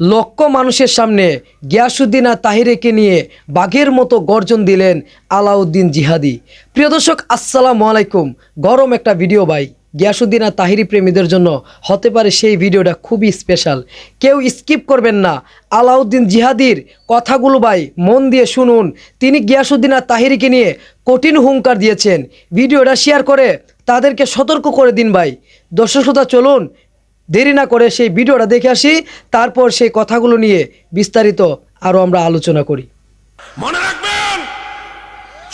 লক্ষ মানুষের সামনে গিয়াসুদ্দিন আর তাহিরেকে নিয়ে বাঘের মতো গর্জন দিলেন আলাউদ্দিন জিহাদি। প্রিয় দর্শক, আসসালামু আলাইকুম। গরম একটা ভিডিও ভাই। গিয়াসুদ্দিন আর তাহিরি প্রেমীদের জন্য হতে পারে সেই ভিডিওটা খুবই স্পেশাল কেউ স্কিপ করবেন না। আলাউদ্দিন জিহাদির কথাগুলো ভাই মন দিয়ে শুনুন। তিনি গিয়াসুদ্দিন আর তাহিরিকে নিয়ে কঠিন হুঙ্কার দিয়েছেন। ভিডিওটা শেয়ার করে তাদেরকে সতর্ক করে দিন ভাই। দর্শক শ্রোতা, চলুন দেরি না করে সেই ভিডিওটা দেখে আসি, তারপর সেই কথাগুলো নিয়ে বিস্তারিত আরও আমরা আলোচনা করি। মনে রাখবেন,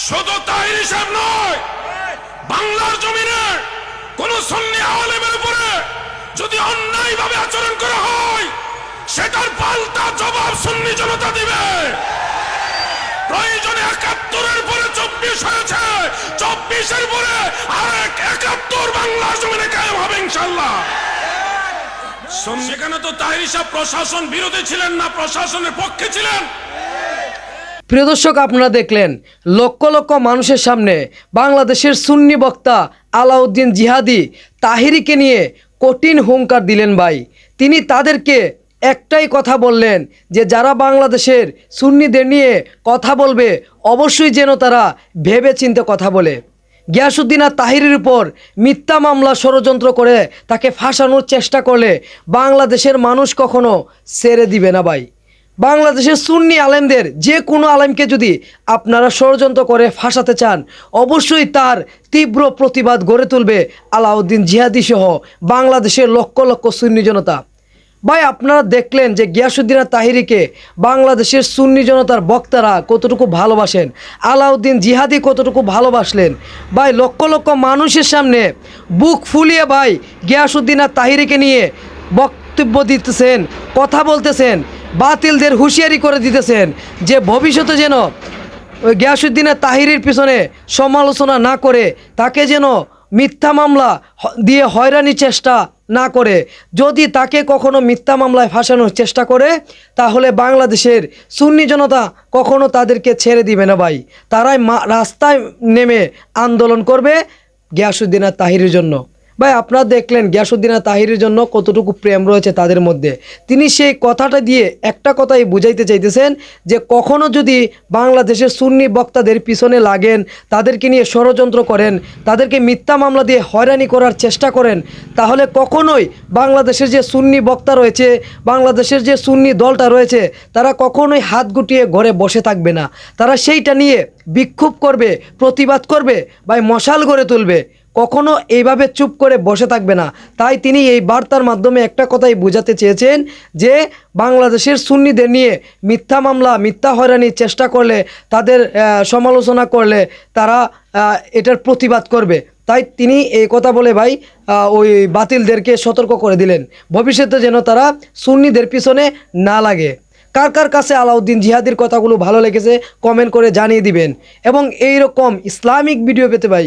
শুধু তাই হিসাব নয়, বাংলার জমিনে কোন সন্নি আলেমের উপরে যদি অন্যায় ভাবে আচরণ করা হয়, সেটার পাল্টা জবাব সুন্নি জনতা দিবে। প্রয়োজনে একাত্তরের পরে চব্বিশ হয়েছে, চব্বিশের পরে আরেক একাত্তর বাংলার জমিনে কায়েম হবে ইনশাল্লাহ সেখানে তো তাহির প্রশাসন বিরোধী ছিলেন না, প্রশাসনের পক্ষে ছিলেন। প্রিয় দর্শক, আপনারা দেখলেন, লক্ষ লক্ষ মানুষের সামনে বাংলাদেশের সুন্নি বক্তা আলাউদ্দিন জিহাদি তাহিরিকে নিয়ে কঠিন হুঙ্কার দিলেন ভাই। তিনি তাদেরকে একটাই কথা বললেন যে, যারা বাংলাদেশের সুন্নিদের নিয়ে কথা বলবে, অবশ্যই যেন তারা ভেবে চিন্তে কথা বলে। গিয়াসুদ্দিন আর তাহিরের উপর মিথ্যা মামলা ষড়যন্ত্র করে তাকে ফাঁসানোর চেষ্টা করলে বাংলাদেশের মানুষ কখনো ছেড়ে দিবে না ভাই। বাংলাদেশের সুন্নি আলেমদের যে কোনো আলেমকে যদি আপনারা ষড়যন্ত্র করে ফাঁসাতে চান, অবশ্যই তার তীব্র প্রতিবাদ গড়ে তুলবে আলাউদ্দিন জিহাদি সহ বাংলাদেশের লক্ষ লক্ষ সুন্নি জনতা। ভাই, আপনারা দেখলেন যে গিয়াসুদ্দিন তাহিরিকে বাংলাদেশের সুন্নি জনতার বক্তারা কতটুকু ভালোবাসেন, আলাউদ্দিন জিহাদি কতটুকু ভালোবাসলেন। ভাই, লক্ষ লক্ষ মানুষের সামনে বুক ফুলিয়ে ভাই গিয়াসুদ্দিন তাহিরিকে নিয়ে বক্তব্য দিতেছেন, কথা বলতেছেন, বাতিলদের হুঁশিয়ারি করে দিতেছেন যে ভবিষ্যতে যেন ওই গিয়াসুদ্দিনের তাহিরির পিছনে সমালোচনা না করে তাকে যেন মিথ্যা মামলা দিয়ে হয়রানির চেষ্টা না করে। যদি তাকে কখনো মিথ্যা মামলায় ফাঁসানোর চেষ্টা করে, তাহলে বাংলাদেশের সুন্নি জনতা কখনো তাদেরকে ছেড়ে দিবে না ভাই। তারাই রাস্তায় নেমে আন্দোলন করবে গিয়াসুদ্দিন আর তাহিরের জন্য। ভাই, আপনারা দেখলেন গিয়াসুদ্দিন তাহিরের জন্য কতটুকু প্রেম রয়েছে তাদের মধ্যে। তিনি সেই কথাটা দিয়ে একটা কথাই বুঝাইতে চাইতেছেন যে, কখনো যদি বাংলাদেশের সুন্নি বক্তাদের পিছনে লাগেন, তাদেরকে নিয়ে ষড়যন্ত্র করেন, তাদেরকে মিথ্যা মামলা দিয়ে হয়রানি করার চেষ্টা করেন, তাহলে কখনোই বাংলাদেশের যে সুন্নি বক্তা রয়েছে, বাংলাদেশের যে সুন্নি দলটা রয়েছে, তারা কখনোই হাত গুটিয়ে ঘরে বসে থাকবে না। তারা সেইটা নিয়ে বিক্ষোভ করবে, প্রতিবাদ করবে বা মশাল গড়ে তুলবে। কখনো এইভাবে চুপ করে বসে থাকবে না। তাই তিনি এই বার্তার মাধ্যমে একটা কথাই বোঝাতে চেয়েছেন যে, বাংলাদেশের সুন্নিদের নিয়ে মিথ্যা মামলা, মিথ্যা হয়রানির চেষ্টা করলে, তাদের সমালোচনা করলে তারা এটার প্রতিবাদ করবে। তাই তিনি এই কথা বলে ভাই ওই বাতিলদেরকে সতর্ক করে দিলেন। ভবিষ্যতে যেন তারা সুন্নিদের পিছনে না লাগে। কার কার কাছে আলাউদ্দিন জিহাদির কথাগুলো ভালো লেগেছে, কমেন্ট করে জানিয়ে দিবেন। এবং এই রকম ইসলামিক ভিডিও পেতে ভাই